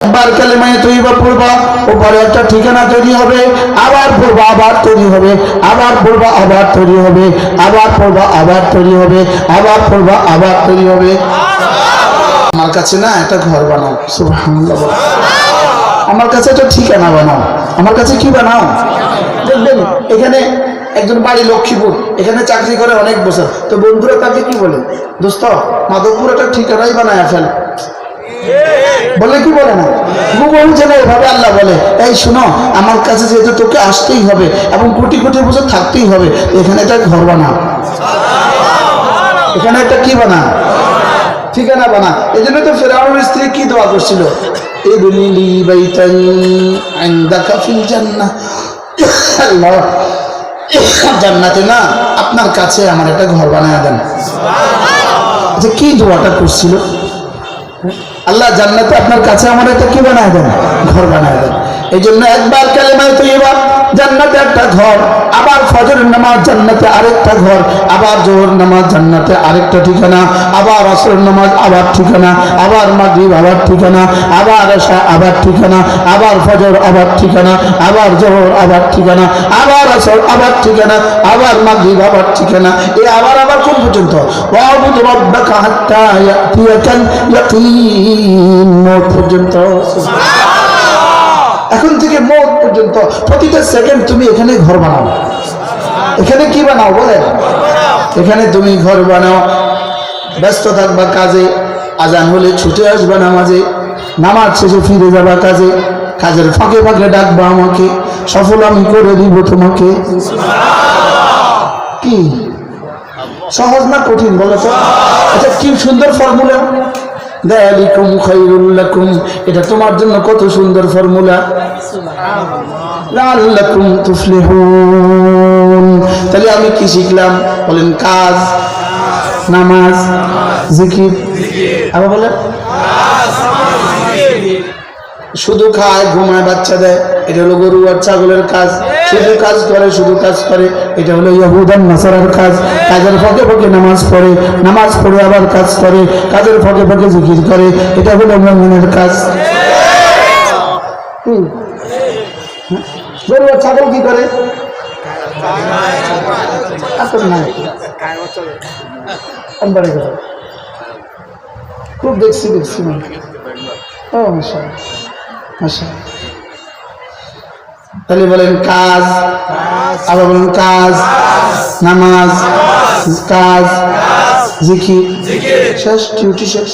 একবার কালেমায় তৈবা পড়বা, ওপরে একটা ঠিকানা তৈরি হবে, আবার পড়বা, আবার তৈরি হবে, আবার পড়বা, আবার তৈরি হবে, আবার পড়বা, আবার তৈরি হবে, আবার পড়বা, আবার তৈরি হবে। আমার কাছে না একটা ঘর বানাও আমার কাছে একটা ঠিকানা বানাও। আমার কাছে কি বানাও? দেখবেন, এখানে একজন বাড়ি লক্ষ্মীপুর, এখানে চাকরি করে অনেক বছর। তো বন্ধুরা তাকে কি বলে? দোস্ত, মাধবপুর একটা ঠিকানাই বানায় ফেল। বলে কি বলে না? বহু জায়গায় এভাবে আল্লাহ বলে, এই শোনো, আমার কাছে যেহেতু তোকে আসতেই হবে এবং কোটি কোটি বছর থাকতেই হবে এখানে একটা ঘর বানা। এখানে একটা কি বানা? ঠিকানা বানা। এই জন্য তো ফেরাউনের স্ত্রী কি দোয়া করছিল? জান্নাতে না, আপনার কাছে আমার একটা ঘর বানায় দেন। আচ্ছা কি দোয়াটা করছিল? আল্লাহ জান্নাতে আপনার কাছে আমার এটা কি বানায় দেন? ঘর বানায় দেন। এই জন্য একবার কালেমায় তো এবার জান্নাতে একটা ঘর, আবার ফজরের নামাজ জান্নাতে আরেকটা ঘর, আবার জোহর নামাজ জান্নাতে আরেকটা ঠিকানা, আবার আসরের নামাজ আবার ঠিকানা, আবার মাগরিব আবার ঠিকানা, আবার আশা আবার ঠিকানা, আবার ফজর আবার ঠিকানা, আবার জোহর আবার ঠিকানা, আবার আসর আবার ঠিকানা, আবার মাগরিব আবার ঠিকানা। এই আবার আবার কোন পর্যন্ত? ওয়াবুদ রাব্বাকা হাত্তা ইয়াতিয়াকাল ইয়াকিন পর্যন্ত? এখন থেকে মৌত পর্যন্ত প্রতিটা সেকেন্ড তুমি এখানে ঘর বানাও। এখানে কি বানাও বলে? এখানে তুমি ঘর বানাও। ব্যস্ত থাকবা কাজে, আজান হলে ছুটে আসবা নামাজে, নামাজ শেষে ফিরে যাবা কাজে, কাজের ফাঁকে ফাঁকে ডাকবা আমাকে, সফল আমি করে দিব তোমাকে। কি? সহজ না কঠিন বলো তো? আচ্ছা কি সুন্দর ফর্মুলা এটা তোমার জন্য কত সুন্দর ফর্মুলা। তাহলে আমি কি শিখলাম? বলেন, কাজ, নামাজ, জিকির। আবার বলেন, শুধু খায়, ঘুমায়, বাচ্চা দেয়। এটা হলো গরু আর ছাগলের কাজ। শুধু কাজ করে, শুধু কাজ করে, এটা হলো ইয়াহুদান নাসারার কাজ। কাজের ফাঁকে ফাঁকে নামাজ পড়ে নামাজ পড়ে আবার কাজ করে, কাজের ফাঁকে ফাঁকে জিকির করে, এটা হলো মুমিনের কাজ। ছাগল কি করে। খুব দেখছি দেখছি। ও মশা মশা তাহলে বলেন কাজ। আবার বলেন কাজ। নামাজ। কাজ। জিকির। শেষ ডিউটি শেষ।